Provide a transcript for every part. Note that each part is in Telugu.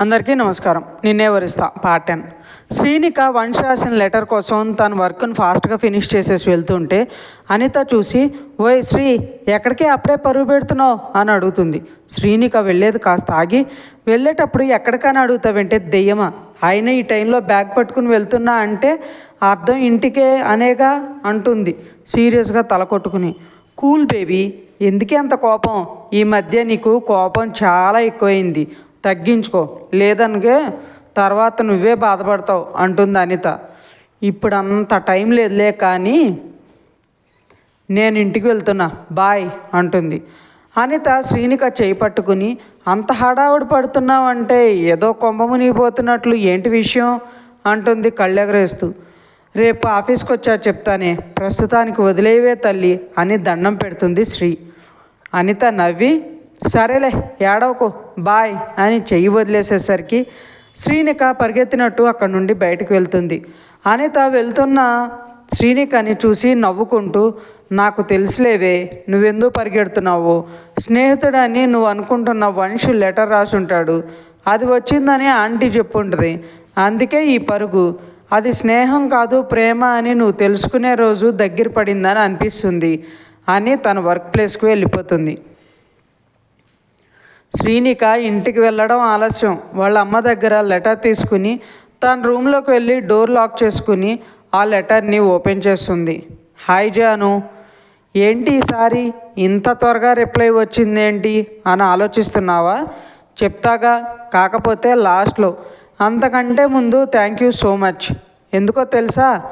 అందరికీ నమస్కారం. నిన్నే వరిస్తా పార్ట్ టెన్. శ్రీనిక వంశ రాసిన లెటర్ కోసం తన వర్క్ను ఫాస్ట్గా ఫినిష్ చేసేసి వెళ్తుంటే అనిత చూసి ఓయ్ శ్రీ ఎక్కడికి అప్పుడే పరుగు పెడుతున్నావు? అని అడుగుతుంది. శ్రీనిక వెళ్ళేది కాస్త ఆగి వెళ్ళేటప్పుడు ఎక్కడికని అడుగుతావంటే దెయ్యమా? ఆయన ఈ టైంలో బ్యాగ్ పట్టుకుని వెళ్తున్నా అంటే అర్థం ఇంటికే అనేగా అంటుంది సీరియస్గా తల కొట్టుకుని. కూల్ బేబీ ఎందుకే అంత కోపం? ఈ మధ్య నీకు కోపం చాలా ఎక్కువైంది. తగ్గించుకో. లేదనగే తర్వాత నువ్వే బాధపడతావు అంటుంది అనిత. ఇప్పుడు అంత టైం లేదులే కానీ నేను ఇంటికి వెళ్తున్నా బాయ్ అంటుంది. అనిత శ్రీనిక చేయి పట్టుకుని అంత హడావుడి పడుతున్నావంటే ఏదో కొంప మునిగిపోతున్నట్లు ఏంటి విషయం? అంటుంది కళ్ళెగరేస్తూ. రేపు ఆఫీస్కి వచ్చా చెప్తానే ప్రస్తుతానికి వదిలేవే తల్లి అని దండం పెడుతుంది శ్రీ. అనిత నవ్వి సరేలే ఏడవకు. బాయ్ అని చెయ్యి వదిలేసేసరికి శ్రీనిక పరిగెత్తినట్టు అక్కడి నుండి బయటకు వెళ్తుంది. అనిత వెళ్తున్న శ్రీనికని చూసి నవ్వుకుంటూ నాకు తెలుసులేవే నువ్వెందుకు పరిగెడుతున్నావు? స్నేహితుడని నువ్వు అనుకుంటున్న మనిషి లెటర్ రాసుంటాడు. అది వచ్చిందని ఆంటీ చెప్పుంటుంది. అందుకే ఈ పరుగు. అది స్నేహం కాదు ప్రేమ అని నువ్వు తెలుసుకునే రోజు దగ్గర పడిందని అనిపిస్తుంది. అని తన వర్క్ ప్లేస్కు వెళ్ళిపోతుంది. శ్రీనిక ఇంటికి వెళ్ళడం ఆలస్యం. వాళ్ళ అమ్మ దగ్గర లెటర్ తీసుకుని తన రూమ్లోకి వెళ్ళి డోర్ లాక్ చేసుకుని ఆ లెటర్ని ఓపెన్ చేస్తుంది. హాయ్ జాను. ఏంటి ఈసారి ఇంత త్వరగా రిప్లై వచ్చిందేంటి? అని ఆలోచిస్తున్నావా? చెప్తాగా. కాకపోతే లాస్ట్లో. అంతకంటే ముందు థ్యాంక్ యూ సో మచ్. ఎందుకో తెలుసా?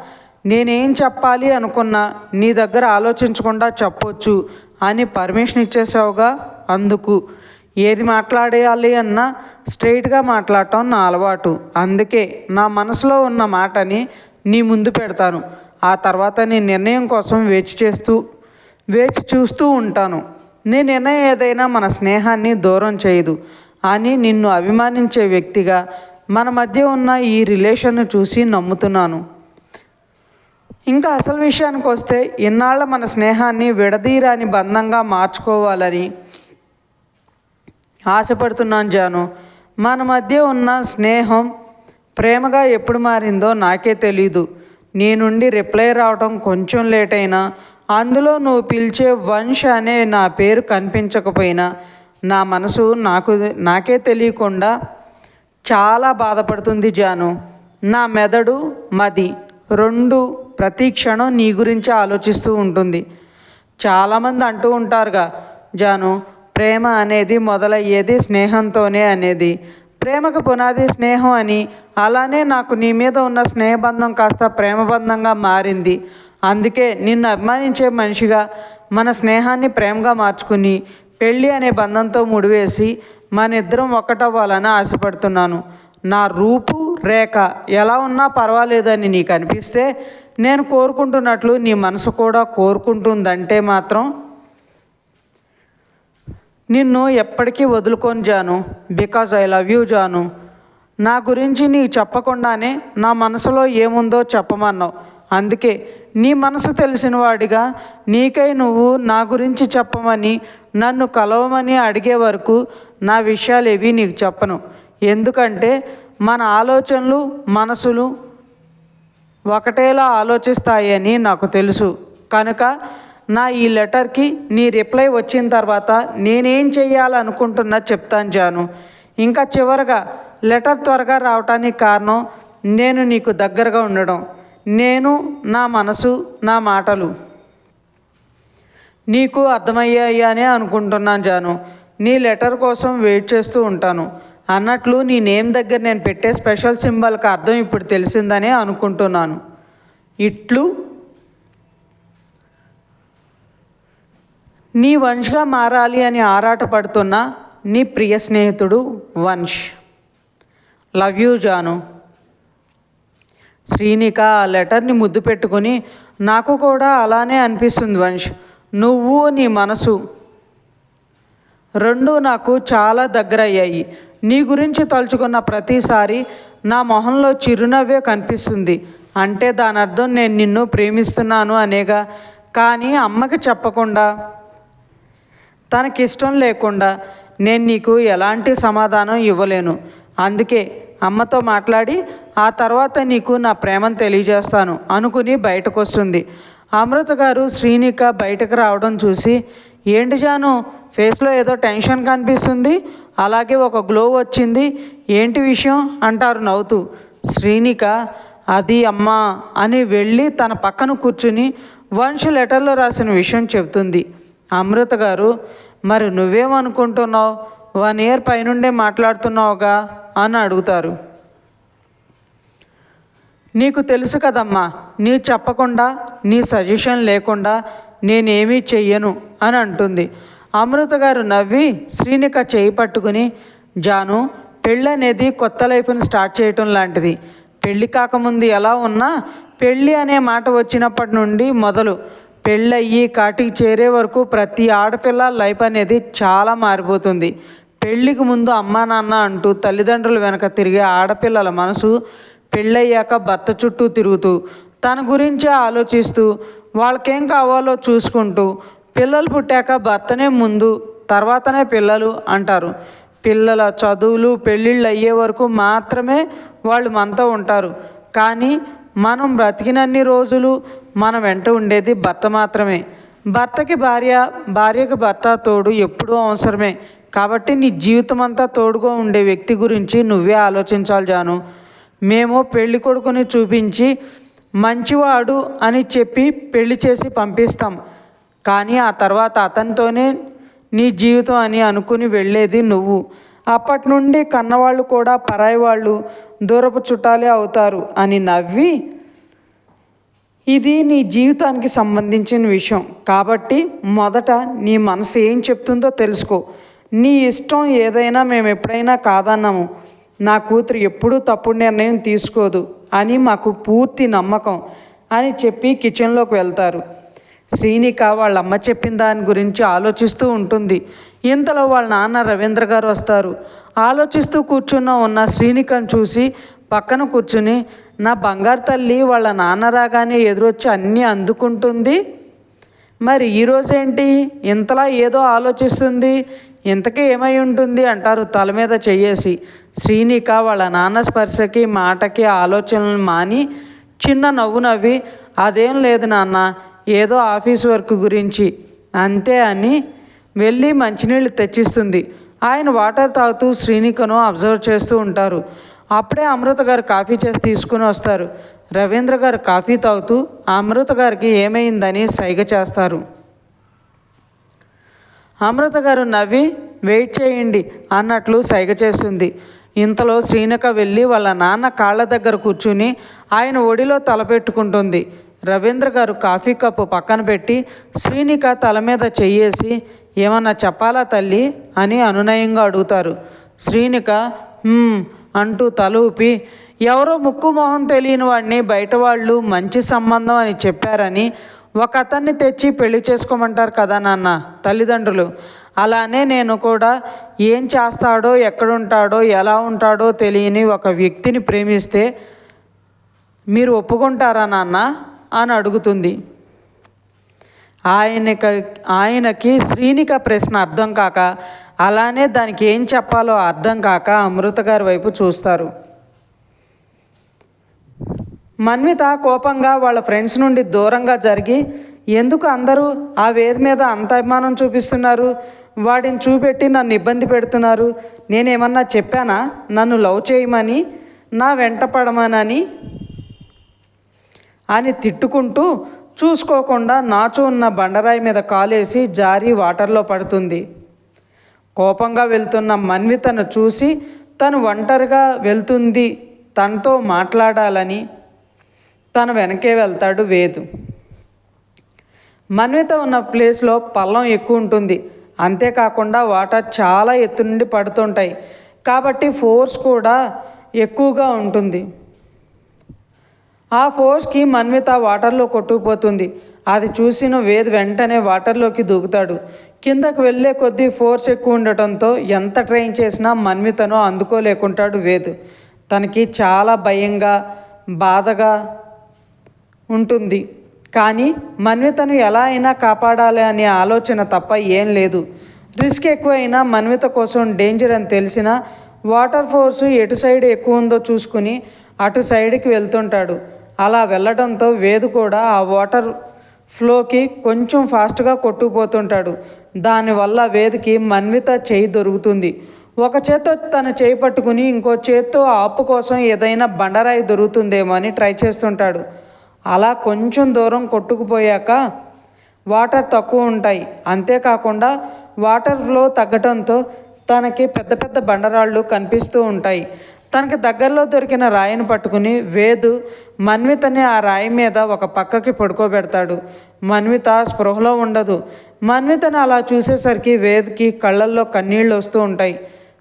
నేనేం చెప్పాలి అనుకున్నా నీ దగ్గర ఆలోచించకుండా చెప్పొచ్చు అని పర్మిషన్ ఇచ్చేసావుగా అందుకు. ఏది మాట్లాడేయాలి అన్నా స్ట్రైట్గా మాట్లాడటం నా అలవాటు. అందుకే నా మనసులో ఉన్న మాటని నీ ముందు పెడతాను. ఆ తర్వాత నీ నిర్ణయం కోసం వేచి చేస్తూ వేచి చూస్తూ ఉంటాను. నీ నిర్ణయం ఏదైనా మన స్నేహాన్ని దూరం చేయదు. అని నిన్ను అభిమానించే వ్యక్తిగా మన మధ్య ఉన్న ఈ రిలేషన్ను చూసి నమ్ముతున్నాను. ఇంకా అసలు విషయానికి వస్తే ఇన్నాళ్ళ మన స్నేహాన్ని విడదీరాని బంధంగా మార్చుకోవాలని ఆశపడుతున్నాను జాను. మన మధ్య ఉన్న స్నేహం ప్రేమగా ఎప్పుడు మారిందో నాకే తెలీదు. నీ నుండి రిప్లై రావడం కొంచెం లేట్ అయినా అందులో నువ్వు పిలిచే వంశ అనే నా పేరు కనిపించకపోయినా నా మనసు నాకు నాకే తెలియకుండా చాలా బాధపడుతుంది జాను. నా మెదడు మది. రెండు ప్రతి క్షణం నీ గురించి ఆలోచిస్తూ ఉంటుంది. చాలామంది అంటూ ఉంటారుగా జాను ప్రేమ అనేది మొదలయ్యేది స్నేహంతోనే అనేది. ప్రేమకు పునాది స్నేహం అని. అలానే నాకు నీ మీద ఉన్న స్నేహబంధం కాస్త ప్రేమబంధంగా మారింది. అందుకే నిన్ను అభిమానించే మనిషిగా మన స్నేహాన్ని ప్రేమగా మార్చుకుని పెళ్ళి అనే బంధంతో ముడివేసి మన ఇద్దరం ఒకటవ్వాలని ఆశపడుతున్నాను. నా రూపు రేఖ ఎలా ఉన్నా పర్వాలేదని నీకు అనిపిస్తే నేను కోరుకుంటున్నట్లు నీ మనసు కూడా కోరుకుంటుందంటే మాత్రం నిన్ను ఎప్పటికీ వదులుకొని Janu because I love you Janu. నా గురించి నీకు చెప్పకుండానే నా మనసులో ఏముందో చెప్పమన్నావు. అందుకే నీ మనసు తెలిసిన వాడిగా నీకై నువ్వు నా గురించి చెప్పమని నన్ను కలవమని అడిగే వరకు నా విషయాలు ఏవి నీకు చెప్పను. ఎందుకంటే మన ఆలోచనలు మనసులు ఒకటేలా ఆలోచిస్తాయని నాకు తెలుసు. కనుక నా ఈ లెటర్కి నీ రిప్లై వచ్చిన తర్వాత నేనేం చేయాలనుకుంటున్నా చెప్తాను జాను. ఇంకా చివరగా లెటర్ త్వరగా రావటానికి కారణం నేను నీకు దగ్గరగా ఉండడం. నేను నా మనసు నా మాటలు. నీకు అర్థమయ్యాయనే అనుకుంటున్నాను జాను. నీ లెటర్ కోసం వెయిట్ చేస్తూ ఉంటాను. అన్నట్లు నీ నేమ్ దగ్గర నేను పెట్టే స్పెషల్ సింబల్కి అర్థం ఇప్పుడు తెలిసిందనే అనుకుంటున్నాను. ఇట్లు నీ వంశ్గా మారాలి అని ఆరాటపడుతున్న నీ ప్రియ స్నేహితుడు Vansh. Love you Janu. Srinika ఆ లెటర్ని ముద్దు పెట్టుకుని నాకు కూడా అలానే అనిపిస్తుంది వంశ్. నువ్వు నీ మనసు రెండు నాకు చాలా దగ్గర అయ్యాయి నీ గురించి తలుచుకున్న ప్రతిసారి నా మొహంలో చిరునవ్వే కనిపిస్తుంది. అంటే దాని అర్థం నేను నిన్ను ప్రేమిస్తున్నాను అనేగా. కానీ అమ్మకి చెప్పకుండా తనకిష్టం లేకుండా నేను నీకు ఎలాంటి సమాధానం ఇవ్వలేను. అందుకే అమ్మతో మాట్లాడి ఆ తర్వాత నీకు నా ప్రేమను తెలియజేస్తాను అనుకుని బయటకు వస్తుంది అమృత గారు శ్రీనిక బయటకు రావడం చూసి ఏంటి జాను ఫేస్లో ఏదో టెన్షన్ కనిపిస్తుంది? అలాగే ఒక గ్లో వచ్చింది. ఏంటి విషయం? అంటారు నవ్వుతూ. శ్రీనిక అది అమ్మా అని వెళ్ళి తన పక్కన కూర్చుని వంశ లెటర్లో రాసిన విషయం చెబుతుంది. అమృత గారు మరి నువ్వేమనుకుంటున్నావు? వన్ ఇయర్ పైనుండే మాట్లాడుతున్నావుగా? అని అడుగుతారు. నీకు తెలుసు కదమ్మా నీ చెప్పకుండా నీ సజెషన్ లేకుండా నేనేమీ చెయ్యను అని అంటుంది. అమృత గారు నవ్వి శ్రీనిక చేయి పట్టుకుని జాను పెళ్ళి అనేది కొత్త లైఫ్ని స్టార్ట్ చేయటం లాంటిది. పెళ్ళి కాకముందు ఎలా ఉన్నా పెళ్ళి అనే మాట వచ్చినప్పటి నుండి మొదలు. పెళ్ళయ్యి కాటికి చేరే వరకు ప్రతి ఆడపిల్ల లైఫ్ అనేది చాలా మారిపోతుంది. పెళ్ళికి ముందు అమ్మా నాన్న అంటూ తల్లిదండ్రులు వెనక తిరిగే ఆడపిల్లల మనసు పెళ్ళయ్యాక భర్త చుట్టూ తిరుగుతూ తన గురించే ఆలోచిస్తూ వాళ్ళకేం కావాలో చూసుకుంటూ పిల్లలు పుట్టాక భర్తనే ముందు తర్వాతనే పిల్లలు అంటారు. పిల్లల చదువులు పెళ్ళిళ్ళు అయ్యే వరకు మాత్రమే వాళ్ళు మనతో ఉంటారు. కానీ మనం బ్రతికినన్ని రోజులు మన వెంట ఉండేది భర్త మాత్రమే. భర్తకి భార్య భార్యకి భర్త తోడు ఎప్పుడూ అవసరమే. కాబట్టి నీ జీవితం అంతా తోడుగా ఉండే వ్యక్తి గురించి నువ్వే ఆలోచించాలి జాను. మేము పెళ్ళి కొడుకుని చూపించి మంచివాడు అని చెప్పి పెళ్ళి చేసి పంపిస్తాం. కానీ ఆ తర్వాత అతనితోనే నీ జీవితం అని అనుకుని వెళ్ళేది నువ్వు. అప్పటి నుండి కన్నవాళ్ళు కూడా పరాయి వాళ్ళు దూరపు చుట్టాలే అవుతారు అని నవ్వి ఇది నీ జీవితానికి సంబంధించిన విషయం. కాబట్టి మొదట నీ మనసు ఏం చెప్తుందో తెలుసుకో. నీ ఇష్టం ఏదైనా మేము ఎప్పుడైనా కాదన్నాము. నా కూతురు ఎప్పుడూ తప్పుడు నిర్ణయం తీసుకోదు అని మాకు పూర్తి నమ్మకం అని చెప్పి కిచెన్లోకి వెళ్తారు. శ్రీనిక వాళ్ళ అమ్మ చెప్పిన దాని గురించి ఆలోచిస్తూ ఉంటుంది. ఇంతలో వాళ్ళ నాన్న రవీంద్ర గారు వస్తారు. ఆలోచిస్తూ కూర్చున్న ఉన్న శ్రీనికను చూసి పక్కన కూర్చుని నా బంగారు తల్లి వాళ్ళ నాన్న రాగానే ఎదురొచ్చి అన్నీ అందుకుంటుంది? మరి ఈరోజేంటి ఇంతలా ఏదో ఆలోచిస్తుంది? ఇంతకీ ఏమై ఉంటుంది? అంటారు తల మీద చెయ్యేసి. శ్రీనిక వాళ్ళ నాన్న స్పర్శకి మాటకి ఆలోచనలు మాని చిన్న నవ్వు నవ్వి అదేం లేదు నాన్న ఏదో ఆఫీస్ వర్క్ గురించి. అంతే అని వెళ్ళి మంచినీళ్ళు తెచ్చిస్తుంది. ఆయన వాటర్ తాగుతూ శ్రీనికను అబ్జర్వ్ చేస్తూ ఉంటారు. అప్పుడే అమృత గారు కాఫీ చేసి తీసుకుని వస్తారు. రవీంద్ర గారు కాఫీ తాగుతూ అమృత గారికి ఏమైందని సైగ చేస్తారు. అమృత గారు నవ్వి వెయిట్ చేయండి అన్నట్లు సైగ చేస్తుంది. ఇంతలో శ్రీనక వెళ్ళి వాళ్ళ నాన్న కాళ్ళ దగ్గర కూర్చుని ఆయన ఒడిలో తలపెట్టుకుంటుంది రవీంద్ర గారు కాఫీ కప్పు పక్కన పెట్టి శ్రీనిక తల మీద చెయ్యేసి ఏమన్నా చెప్పాలా తల్లి? అని అనునయంగా అడుగుతారు. శ్రీనిక అంటూ తల ఊపి ఎవరో ముక్కు మొహం తెలియని వాడిని బయట వాళ్ళు మంచి సంబంధం అని చెప్పారని ఒక అతన్ని తెచ్చి పెళ్ళి చేసుకోమంటారు కదా నాన్న తల్లిదండ్రులు. అలానే నేను కూడా ఏం చేస్తాడో ఎక్కడుంటాడో ఎలా ఉంటాడో తెలియని ఒక వ్యక్తిని ప్రేమిస్తే మీరు ఒప్పుకుంటారా నాన్న? అని అడుగుతుంది. ఆయనక ఆయనకి శ్రీనిక ప్రశ్న అర్థం కాక అలానే దానికి ఏం చెప్పాలో అర్థం కాక అమృత గారి వైపు చూస్తారు. మన్విత కోపంగా వాళ్ళ ఫ్రెండ్స్ నుండి దూరంగా జరిగి ఎందుకు అందరూ ఆ వేది మీద అంత అభిమానం చూపిస్తున్నారు? వాడిని చూపెట్టి నన్ను ఇబ్బంది పెడుతున్నారు. నేనేమన్నా చెప్పానా? నన్ను లవ్ చేయమని? నా వెంట పడమనని? అని తిట్టుకుంటూ చూసుకోకుండా నాచు ఉన్న బండరాయి మీద కాలేసి జారి వాటర్లో పడుతుంది. కోపంగా వెళ్తున్న మన్వితను చూసి తను ఒంటరిగా వెళ్తుంది తనతో మాట్లాడాలని. తన వెనకే వెళ్తాడు వేదు. మన్విత ఉన్న ప్లేస్లో పల్లం ఎక్కువ ఉంటుంది. అంతేకాకుండా వాటర్ చాలా ఎత్తు నుండి పడుతుంటాయి. కాబట్టి ఫోర్స్ కూడా ఎక్కువగా ఉంటుంది. ఆ ఫోర్స్కి మన్విత వాటర్లో కొట్టుకుపోతుంది. అది చూసిన వేద్ వెంటనే వాటర్లోకి దూకుతాడు. కిందకు వెళ్ళే కొద్దీ ఫోర్స్ ఎక్కువ ఉండటంతో ఎంత ట్రైన్ చేసినా మన్వితను అందుకోలేకుంటాడు వేదు. తనకి చాలా భయంగా బాధగా ఉంటుంది. కానీ మన్వితను ఎలా అయినా కాపాడాలి అనే ఆలోచన తప్ప ఏం లేదు. రిస్క్ ఎక్కువైనా మన్విత కోసం డేంజర్ అని తెలిసినా వాటర్ ఫోర్స్ ఎటు సైడ్ ఎక్కువ ఉందో చూసుకుని అటు సైడ్కి వెళ్తుంటాడు. అలా వెళ్ళడంతో వేదు కూడా ఆ వాటర్ ఫ్లోకి కొంచెం ఫాస్ట్గా కొట్టుకుపోతుంటాడు. దానివల్ల వేదికి మన్విత చేయి దొరుకుతుంది. ఒక చేత్తో తన చేయి పట్టుకుని ఇంకో చేత్తో ఆపు కోసం ఏదైనా బండరాయి దొరుకుతుందేమో అని ట్రై చేస్తుంటాడు. అలా కొంచెం దూరం కొట్టుకుపోయాక వాటర్ తక్కువ ఉంటాయి. అంతేకాకుండా వాటర్ ఫ్లో తగ్గడంతో తనకి పెద్ద పెద్ద బండరాళ్ళు కనిపిస్తూ ఉంటాయి. తనకి దగ్గరలో దొరికిన రాయిని పట్టుకుని వేదు మన్వితని ఆ రాయి మీద ఒక పక్కకి పడుకోబెడతాడు. మన్విత స్పృహలో ఉండదు. మన్వితను అలా చూసేసరికి వేద్కి కళ్ళల్లో కన్నీళ్ళు వస్తూ ఉంటాయి.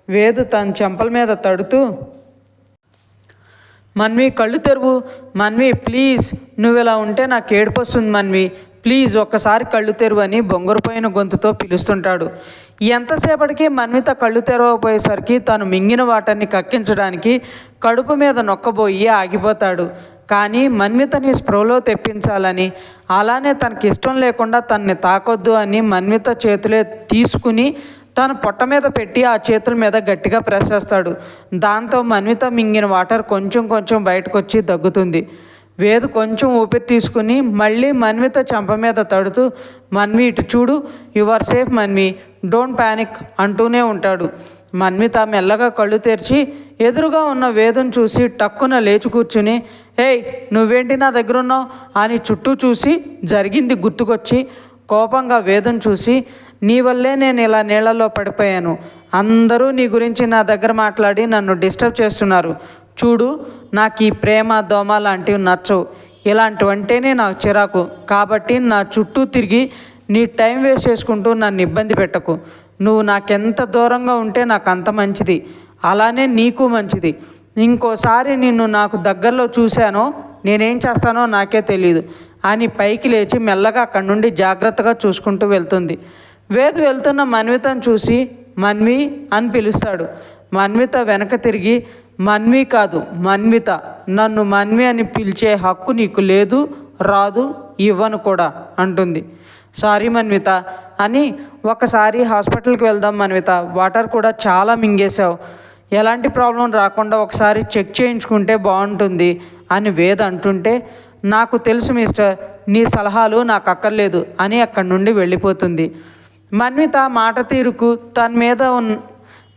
వేదు తన చెంపల మీద తడుతూ మన్వి కళ్ళు తెరువు. మన్వి ప్లీజ్. నువ్వు ఇలా ఉంటే నాకు ఏడుపు వస్తుంది మన్వి. ప్లీజ్ ఒక్కసారి కళ్ళు తెరువు అని బొంగురుపోయిన గొంతుతో పిలుస్తుంటాడు. ఎంతసేపటికి మన్విత కళ్ళు తెరవకపోయేసరికి తను మింగిన వాటర్ని కక్కించడానికి కడుపు మీద నొక్కబోయి ఆగిపోతాడు. కానీ మన్వితని స్ప్రోలో తెప్పించాలని అలానే తనకి ఇష్టం లేకుండా తనని తాకొద్దు అని మన్విత చేతులే తీసుకుని తన పొట్ట మీద పెట్టి ఆ చేతుల మీద గట్టిగా ప్రెస్ చేస్తాడు. దాంతో మన్విత మింగిన వాటర్ కొంచెం కొంచెం బయటకు వచ్చి దగ్గుతుంది. వేద కొంచెం ఊపిరి తీసుకుని మళ్ళీ మన్విత చెంప మీద తడుతూ మన్వి ఇటు చూడు you are safe Manvi. Don't panic అంటూనే ఉంటాడు. మన్విత మెల్లగా కళ్ళు తెరిచి ఎదురుగా ఉన్న వేదం చూసి టక్కున లేచి కూర్చుని ఏయ్ నువ్వేంటి నా దగ్గర ఉన్నావు అని చుట్టూ చూసి జరిగింది గుర్తుకొచ్చి కోపంగా వేదం చూసి నీ వల్లే నేను ఇలా నీళ్ళలో పడిపోయాను. అందరూ నీ గురించి నా దగ్గర మాట్లాడి నన్ను డిస్టర్బ్ చేస్తున్నారు. చూడు నాకు ఈ ప్రేమ దోమ లాంటివి నచ్చవు. ఇలాంటివంటేనే నాకు చిరాకు. కాబట్టి నా చుట్టూ తిరిగి నీ టైం వేస్ట్ చేసుకుంటూ నన్ను ఇబ్బంది పెట్టకు. నువ్వు నాకెంత దూరంగా ఉంటే నాకు అంత మంచిది. అలానే నీకు మంచిది. ఇంకోసారి నిన్ను నాకు దగ్గరలో చూశానో నేనేం చేస్తానో నాకే తెలియదు అని పైకి లేచి మెల్లగా అక్కడి నుండి జాగ్రత్తగా చూసుకుంటూ వెళ్తుంది. వేద్ వెళ్తున్న మన్వితను చూసి మన్వి అని పిలుస్తాడు. మన్విత వెనక తిరిగి మన్వి కాదు మన్విత. నన్ను మన్వి అని పిలిచే హక్కు నీకు లేదు రాదు ఇవ్వను కూడా అంటుంది. సారీ మన్విత. అని ఒకసారి హాస్పిటల్కి వెళ్దాం మన్విత. వాటర్ కూడా చాలా మింగేశావు. ఎలాంటి ప్రాబ్లం రాకుండా ఒకసారి చెక్ చేయించుకుంటే బాగుంటుంది అని వేద అంటుంటే నాకు తెలుసు మిస్టర్ నీ సలహాలు నాకు అక్కర్లేదు అని అక్కడి నుండి వెళ్ళిపోతుంది. మన్విత మాట తీరుకు తన మీద ఉన్న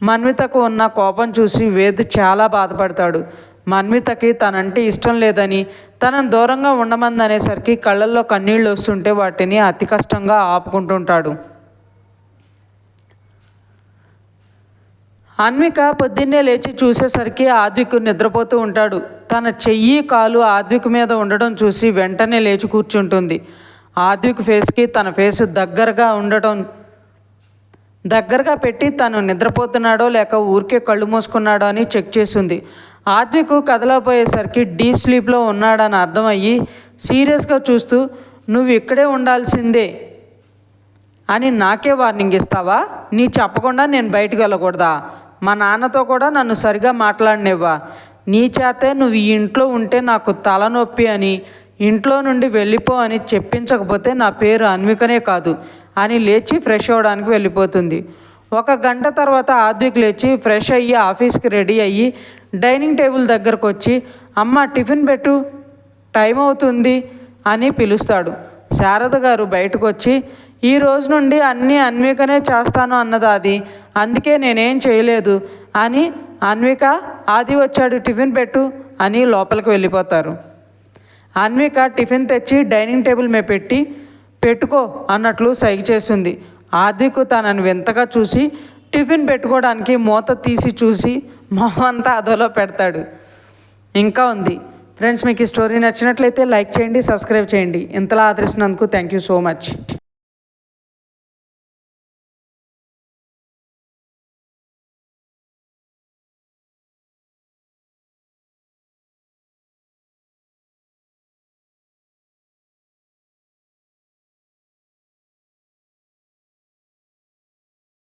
మన్వితకు ఉన్న కోపం చూసి వేద్ చాలా బాధపడతాడు. మన్వితకి తనంటే ఇష్టం లేదని తనను దూరంగా ఉండమందనేసరికి కళ్ళల్లో కన్నీళ్ళు వస్తుంటే వాటిని అతి కష్టంగా ఆపుకుంటుంటాడు. అన్విక పొద్దున్నే లేచి చూసేసరికి ఆద్విక్ నిద్రపోతూ ఉంటాడు. తన చెయ్యి కాలు ఆద్విక్ మీద ఉండడం చూసి వెంటనే లేచి కూర్చుంటుంది. ఆద్విక్ ఫేస్కి తన ఫేస్ దగ్గరగా ఉండటం దగ్గరగా పెట్టి తను నిద్రపోతున్నాడో లేక ఊరికే కళ్ళు మూసుకున్నాడో అని చెక్ చేసింది. ఆత్మికు కదలపోయేసరికి డీప్ స్లీప్లో ఉన్నాడని అర్థమయ్యి సీరియస్గా చూస్తూ నువ్వు ఇక్కడే ఉండాల్సిందే అని నాకే వార్నింగ్ ఇస్తావా? నీ చెప్పకుండా నేను బయటకు వెళ్ళకూడదా? మా నాన్నతో కూడా నన్ను సరిగా మాట్లాడినివ్వా? నీ చేతే నువ్వు ఈ ఇంట్లో ఉంటే నాకు తలనొప్పి అని ఇంట్లో నుండి వెళ్ళిపో అని చెప్పించకపోతే నా పేరు అన్వికనే కాదు. అని లేచి ఫ్రెష్ అవ్వడానికి వెళ్ళిపోతుంది. ఒక గంట తర్వాత ఆద్విక్ లేచి ఫ్రెష్ అయ్యి ఆఫీస్కి రెడీ అయ్యి డైనింగ్ టేబుల్ దగ్గరకు వచ్చి అమ్మ టిఫిన్ పెట్టు టైం అవుతుంది అని పిలుస్తాడు. శారద గారు బయటకు వచ్చి ఈ రోజు నుండి అన్నీ అన్వికనే చేస్తాను అన్నది అది అందుకే నేనేం చేయలేదు అని అన్విక ఆది వచ్చాడు టిఫిన్ పెట్టు అని లోపలికి వెళ్ళిపోతారు. అన్విక టిఫిన్ తెచ్చి డైనింగ్ టేబుల్ మీద పెట్టి పెట్టుకో అన్నట్లు సైగ చేస్తుంది. ఆదికు తనని వింతగా చూసి టిఫిన్ పెట్టుకోవడానికి మూత తీసి చూసి మొహమంతా అదోలో పెడతాడు. ఇంకా ఉంది. ఫ్రెండ్స్ మీకు ఈ స్టోరీ నచ్చినట్లయితే లైక్ చేయండి సబ్స్క్రైబ్ చేయండి. ఇంతలా ఆదరిస్తున్నందుకు థ్యాంక్ యూ సో మచ్.